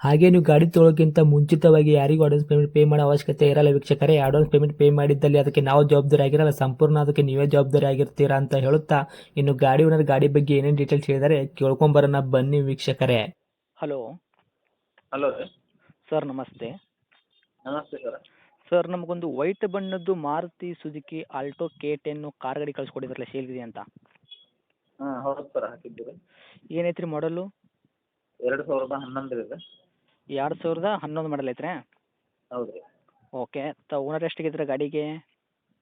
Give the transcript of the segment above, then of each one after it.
ಹಾಗೆ ನೀವು ಗಾಡಿ ತೊಳೋಕ್ಕಿಂತ ಮುಂಚಿತವಾಗಿ ಯಾರಿಗೂ ಅಡ್ವಾನ್ಸ್ ಪೇಮೆಂಟ್ ಪೇ ಮಾಡೋ ಅವಶ್ಯಕತೆ ಇರಲ್ಲ ವೀಕ್ಷಕರೇ. ಅಡ್ವಾನ್ಸ್ ಪೇಮೆಂಟ್ ಪೇ ಮಾಡಿದ್ದಲ್ಲಿ ಅದಕ್ಕೆ ನಾವು ಜವಾಬ್ದಾರಿ ಆಗಿರಲ್ಲ. ಸಂಪೂರ್ಣ ಅದಕ್ಕೆ ನೀವೇ ಜವಾಬ್ದಾರಿ ಆಗಿರ್ತೀರಾ ಅಂತ ಹೇಳುತ್ತಾ ಇನ್ನು ಗಾಡಿ ಓನರ್ ಗಾಡಿ ಬಗ್ಗೆ ಏನೇನು ಡೀಟೇಲ್ಸ್ ಹೇಳಿದರೆ ಕೇಳ್ಕೊಂಬರೋಣ. ಬನ್ನಿ ವೀಕ್ಷಕರೇ. ಹಲೋ ಹಲೋ ಸರ್ ನಮಸ್ತೆ. ನಮಸ್ತೆ ಸರ್ ಸರ್ ನಮಗೊಂದು ವೈಟ್ ಬಣ್ಣದ್ದು Maruti Suzuki Alto K ten car ಗಾಡಿ ಕಳ್ಸಿಕೊಟ್ಟಿದ್ರಲ್ಲ ಸೇಲ್ಗಿದೆ ಅಂತ? ಹಾಂ ಹೌದು ಸರ್ ಏನೈತ್ರಿ ಏನೈತೆ ರೀ ಮಾಡಲು ಎರಡು ಸಾವಿರದ ಹನ್ನೊಂದು ರೀ ಎರಡು ಸಾವಿರದ ಹನ್ನೊಂದು ಮಾಡಲ್ ಐತ್ರಿ? ಹೌದು ರೀ ಓಕೆ ತ ಓನರ್ ಎಷ್ಟು ಗಾಡಿಗೆ?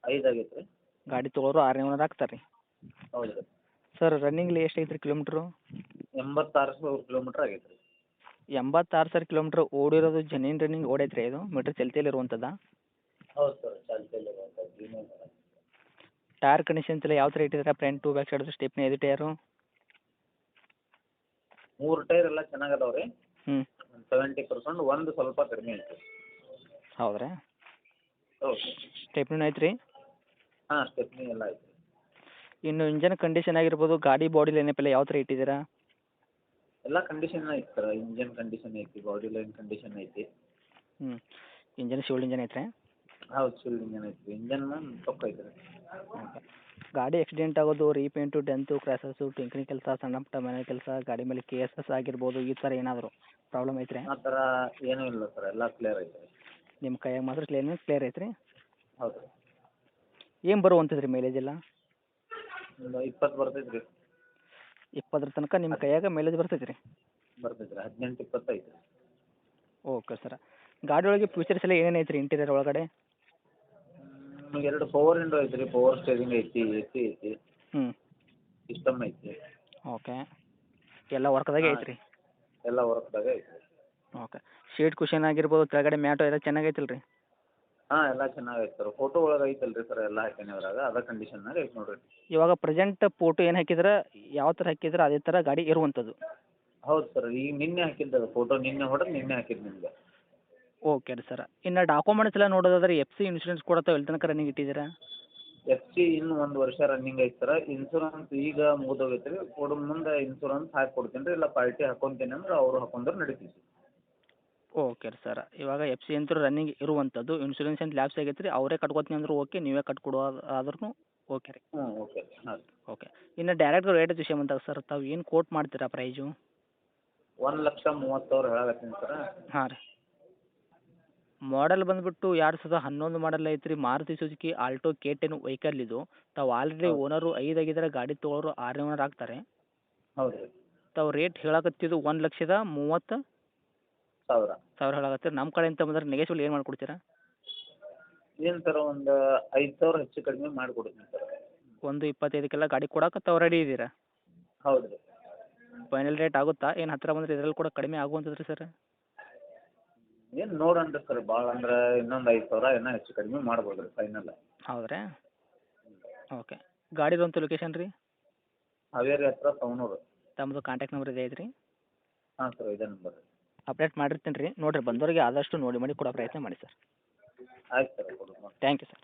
ಐದು ಆಗೈತೆ ರೀ ಗಾಡಿ ತೊಗೊಳೋರು ಆರನೇ ಓನರ್ ಆಗ್ತಾರೆ ರೀ ಹೌದು ರೀ ಸರ್ ರನ್ನಿಂಗ್ ಎಷ್ಟು ಐತ್ರಿ ಕಿಲೋಮೀಟ್ರು ಎಂಬತ್ತಾರು ಸಾವಿರ ಕಿಲೋಮೀಟ್ರ್ ಆಗೈತೆ ರೀ ಎಂಬತ್ತಾರು ಸಾವಿರ ಕಿಲೋಮೀಟ್ರ್ ಓಡಿರೋದು ಜನಿನ್ ರನ್ನಿಂಗ್ ಓಡೈತ್ರಿ ಇದು? ಮೀಟ್ರ್ ಚಲ್ತಿಯಲ್ಲಿ ಇರುವಂಥದ್ದು ಹೌದು ಸರ್ ಚಾಲ್ತಿಯಲ್ಲಿ ಟೈರ್ ಕಂಡೀಷನ್ ಎಲ್ಲ ಯಾವ ಥರ ಇಟ್ಟಿದ್ದೀರಾ front to back side stepney ಎದು ಟೈರು ಮೂರು ಟೈರ್ ಎಲ್ಲ ಚೆನ್ನಾಗದಾವ ರೀ ಹ್ಞೂ ಸೆವೆಂಟಿ ಪರ್ಸೆಂಟ್ ಒಂದು ಸ್ವಲ್ಪ ಕಡಿಮೆ ಐತೆ. ಹೌದ್ರಾ? ಓಕೆ ಸ್ಟೆಪ್ನಿನೂ ಐತ್ರಿ? ಹಾಂ ಸ್ಟೆಪ್ನಿ ಎಲ್ಲ ಐತೆ. ಇನ್ನು ಇಂಜನ್ ಕಂಡೀಷನ್ ಆಗಿರ್ಬೋದು ಗಾಡಿ ಬಾಡಿ ಲೈನಪ್ ಎಲ್ಲ ಯಾವ ಥರ ಇಟ್ಟಿದ್ದೀರಾ? ಎಲ್ಲ ಕಂಡೀಷನ್ ಐತೆ ಸರ್ ಇಂಜನ್ ಕಂಡೀಷನ್ ಐತಿ ಬಾಡಿ ಲೈನ್ ಕಂಡೀಷನ್ ಐತಿ. ಹ್ಞೂ ಇಂಜನ್ ಶಿವಲ್ ಇಂಜನ್ ಐತ್ರಿ? ಹೌದು ಶಿಲ್ ಇಂಜನ್ ಐತಿ. ಇಂಜನ್ ತಪ್ಪ ಐತೆ ಗಾಡಿ ಆಕ್ಸಿಡೆಂಟ್ ಆಗೋದು ರೀಪೇಂಟು ಡೆಂತು ಕ್ರ್ಯಾಸಸ್ಸು ಟಿಂಕ್ರಿಂಗ್ ಕೆಲಸ ಸಣ್ಣ ಪುಟ್ಟ ಮನೆ ಕೆಲಸ ಗಾಡಿ ಮೇಲೆ ಕೆ ಎಸ್ ಎಸ್ ಆಗಿರ್ಬೋದು ಈ ಥರ ಏನಾದರೂ ಪ್ರಾಬ್ಲಮ್ ಐತ್ರಿ? ಆ ಥರ ಏನೂ ಇಲ್ಲ ಸರ್ ಎಲ್ಲ ಕ್ಲಿಯರ್ ಐತೆ. ರೀ ನಿಮ್ಮ ಕೈಯಾಗ ಮಾತ್ರ ಕ್ಲಿಯರ್ ಕ್ಲಿಯರ್ ಐತ್ರಿ? ಹೌದು. ಏನು ಬರುವಂಥದ್ದು ರೀ ಮೈಲೇಜ್ ಎಲ್ಲ? ಒಂದು ಇಪ್ಪತ್ತು ಬರ್ತೈತೆ ರೀ ಇಪ್ಪತ್ತರ ತನಕ ನಿಮ್ಮ ಕೈಯಾಗ ಮೈಲೇಜ್ ಬರ್ತೈತೆ ರೀ ಬರ್ತೈತೆ ರೀ ಹದಿನೆಂಟು ಇಪ್ಪತ್ತೈದು. ಓಕೆ ಸರ್ ಗಾಡಿ ಒಳಗೆ ಫ್ಯೂಚರ್ಸ್ ಎಲ್ಲ ಏನೇನು ಐತ್ರಿ ಇಂಟೀರಿಯರ್ ಒಳಗಡೆ? ನಿಮಗೆ ಎರಡು ಪವರ್ ವಿಂಡೋ ಐತೆ ರೀ ಪವರ್ ಸ್ಟೇರಿಂಗ್ ಐತಿ ಎ ಸಿ ಐತಿ ಹ್ಞೂ ಸಿಸ್ಟಮ್ ಐತಿ. ಓಕೆ ಎಲ್ಲ ವರ್ಕ್ದಾಗೆ ಹಾಂ. ಐತ್ರಿ? ಎಲ್ಲ ವರ್ಕ್ದಾಗ ಐತಿ ಓಕೆ ಶೀಟ್ ಕುಷನ್ ಆಗಿರ್ಬೋದು ಕೆಳಗಡೆ ಮ್ಯಾಟು ಎಲ್ಲ ಚೆನ್ನಾಗೈತಲ್ಲ ರೀ ಹಾಂ ಎಲ್ಲ ಚೆನ್ನಾಗೈತೆ ಸರ್. ಫೋಟೋ ಒಳಗೆ ಐತಲ್ರಿ ಸರ್ ಎಲ್ಲ ಹಾಕ್ಯಾನೆ ಅದ್ರಾಗ ಅದ ಕಂಡೀಷನ್ನಾಗ ಐತೆ ನೋಡ್ರಿ. ಇವಾಗ ಪ್ರೆಸೆಂಟ್ ಫೋಟೋ ಏನು ಹಾಕಿದ್ರೆ ಯಾವ ಥರ ಹಾಕಿದ್ರೆ ಅದೇ ಥರ ಗಾಡಿ ಇರುವಂಥದ್ದು ಹೌದು ಸರ್ ಈಗ ನಿನ್ನೆ ಹಾಕಿದ್ದು ಫೋಟೋ ನಿನ್ನೆ ಹೊಡೆದು ನಿನ್ನೆ ಹಾಕಿದ್ದು ನಿಮಗೆ. ಓಕೆ ರೀ ಸರ್ ಇನ್ನು ಡಾಕ್ಯುಮೆಂಟ್ಸ್ ಎಲ್ಲ ನೋಡೋದಾದ್ರೆ ಎಫ್ ಸಿ ಇನ್ಶೂರೆನ್ಸ್ ಕೂಡ ತಾವು ಎಲ್ಲಿ ತನಕ ರನ್ನಿಂಗ್ ಇಟ್ಟಿದ್ದೀರಾ ಎಫ್ ಸಿ ಇನ್ನು ಒಂದು ವರ್ಷ ರನ್ನಿಂಗ್ ಐತೆ ಸರ್ ಇನ್ಸೂರೆನ್ಸ್ ಈಗ ಮುಗಿದೋಗೈತೆ ರೀ. ಕೊಡು ಮುಂದೆ ಇನ್ಸೂರೆನ್ಸ್ ಹಾಕಿ ಕೊಡ್ತೀನಿ ರೀ ಇಲ್ಲ ಪಾರ್ಟಿ ಹಾಕೊಂತೀನಿ ಅಂದ್ರೆ ಅವರು ಹಾಕೊಂಡ್ರೆ ನಡೀತೀವಿ ಓಕೆ ರೀ ಸರ್ ಇವಾಗ ಎಫ್ ಸಿ ಅಂತೂ ರನ್ನಿಂಗ್ ಇರುವಂಥದ್ದು ಇನ್ಶೂರೆನ್ಸ್ ಅಂತ ಲ್ಯಾಬ್ಸ್ ಆಗೈತೆ ರೀ. ಅವರೇ ಕಟ್ಕೊತೀನಿ ಅಂದ್ರೆ ಓಕೆ ನೀವೇ ಕಟ್ಕೊಡೋ ಆದ್ರೂ ಓಕೆ ರೀ. ಹ್ಞೂ ಓಕೆ ಹಾಂ ಓಕೆ ಇನ್ನು ಡೈರೆಕ್ಟ್ ರೇಟ್ ವಿಷಯ ಬಂದಾಗ ಸರ್ ತಾವು ಏನು ಕೋಟ್ ಮಾಡ್ತೀರಾ ಪ್ರೈಸು ಒಂದು ಲಕ್ಷ ಮೂವತ್ತು ಸಾವಿರ ಹೇಳಕತ್ತೀನಿ ಸರ್ ಹಾಂ ರೀ. ಮಾಡೆಲ್ ಬಂದ್ಬಿಟ್ಟು ಎರಡು ಸಾವಿರದ ಹನ್ನೊಂದು ಮಾಡಲ್ ಐತ್ರಿ. Maruti Suzuki Alto K ten vehicle ಇದು. ತಾವು ಆಲ್ರೆಡಿ. ಓನರು ಐದು ಆಗಿದ್ರೆ ಗಾಡಿ ತೊಗೊಳೋರು ಆರನೇ ಓನರ್ ಆಗ್ತಾರೆ. ಹೌದು. ರೀ ತಾವು ರೇಟ್ ಹೇಳಕತ್ತಿದ್ದು ಒಂದು ಲಕ್ಷದ ಮೂವತ್ತು ಸಾವಿರ. ಸಾವಿರ ಹೇಳಕತ್ತೀರಿ ಕಡೆ ಕಡೆಯಿಂದ ಬಂದ್ರೆ ನೆಗೆಶ್ವಲ್ ಏನು ಮಾಡ್ಕೊಡ್ತೀರಾ? ಏನು ಸರ್ ಒಂದು ಐದು ಸಾವಿರ ಹೆಚ್ಚು ಕಡಿಮೆ ಮಾಡಿಕೊಡ್ತೀನಿ ಸರ್. ಒಂದು ಇಪ್ಪತ್ತೈದಕ್ಕೆಲ್ಲ ಗಾಡಿ ಕೊಡಕ್ಕೆ ತಾವು ರೆಡಿ ಇದ್ದೀರಾ ಹೌದು. ರೀ ಫೈನಲ್ ರೇಟ್ ಆಗುತ್ತಾ? ಏನು ಹತ್ತಿರ ಬಂದರೆ ಇದರಲ್ಲಿ ಕೂಡ ಕಡಿಮೆ ಆಗುವಂಥದ್ದು ರೀ ಸರ್? ಏನು ನೋಡೋಣ ಸರ್ ಭಾಳ ಅಂದ್ರೆ ಇನ್ನೊಂದು ಐದು ಸಾವಿರ ಇನ್ನೂ ಹೆಚ್ಚು ಕಡಿಮೆ ಮಾಡ್ಬೋದು ರೀ ಫೈನಲ್ ಹೌದ್ರಾ? ಓಕೆ ಗಾಡಿದೊಂದು ಲೊಕೇಶನ್ ರೀ? ಹಾವೇರಿ ಹತ್ರ ಸವಣೂರು ತಮ್ಮದು ಕಾಂಟ್ಯಾಕ್ಟ್ ನಂಬರ್ ಇದೆ ರೀ ಹಾಂ ಸರ್ ಇದೇ ನಂಬರ್ ಅಪ್ಡೇಟ್ ಮಾಡಿರ್ತೀನಿ ರೀ ನೋಡಿರಿ ಬಂದವರಿಗೆ ಆದಷ್ಟು ನೋಡಿ ಮಾಡಿ ಕೊಡೋ ಪ್ರಯತ್ನ ಮಾಡಿ ಸರ್ ಆಯ್ತು ಸರ್ ಥ್ಯಾಂಕ್ ಯು ಸರ್